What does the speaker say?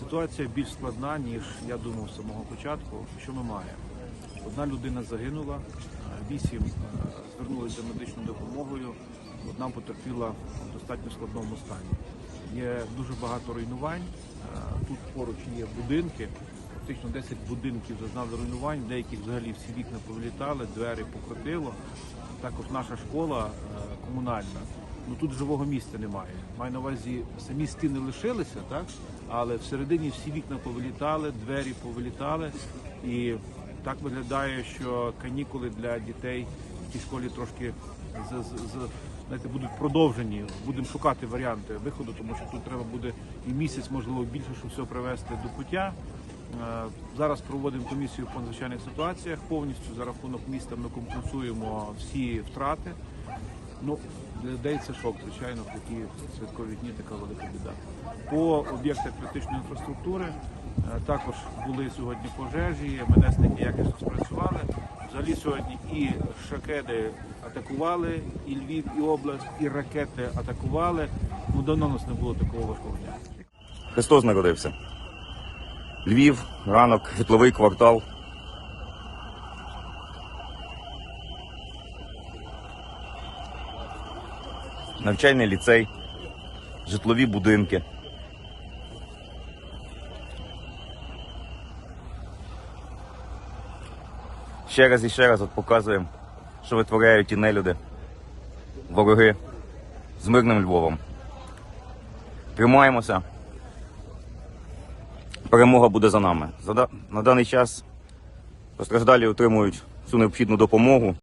Ситуація більш складна, ніж я думав з самого початку. Що ми маємо? Одна людина загинула, вісім е, звернулися за медичною допомогою. Одна потерпіла в достатньо складному стані. Є дуже багато руйнувань. Е, Тут поруч є будинки. Фактично 10 будинків зазнали руйнувань, деяких взагалі всі вікна повилітали, двері покрутило. Також наша школа е, комунальна. Ну тут живого місця немає. Маю на увазі, самі стіни лишилися, так? Але всередині всі вікна повилітали, двері повилітали. І так виглядає, що канікули для дітей в цій школі трошки з, з, з знаєте, будуть продовжені. Будемо шукати варіанти виходу, тому що тут треба буде і місяць, можливо, більше, щоб все привести до пуття. Е, Зараз проводимо комісію по надзвичайних ситуаціях. Повністю за рахунок міста ми компенсуємо всі втрати. Ну, людей це шок, звичайно, в такі святкові дні така велика біда. По об'єктах критичної інфраструктури е, також були сьогодні пожежі, МНСники якісно спрацювали. Взагалі сьогодні і шахеди атакували, і Львів, і область, і ракети атакували. Ну давно у нас не було такого важкого дня. Христос народився. Львів, ранок, житловий квартал. Навчальний ліцей, житлові будинки. Ще раз і ще раз от показуємо, що витворяють ті нелюди, вороги з мирним Львовом. Тримаємося. Перемога буде за нами. На даний час постраждалі отримують всю необхідну допомогу.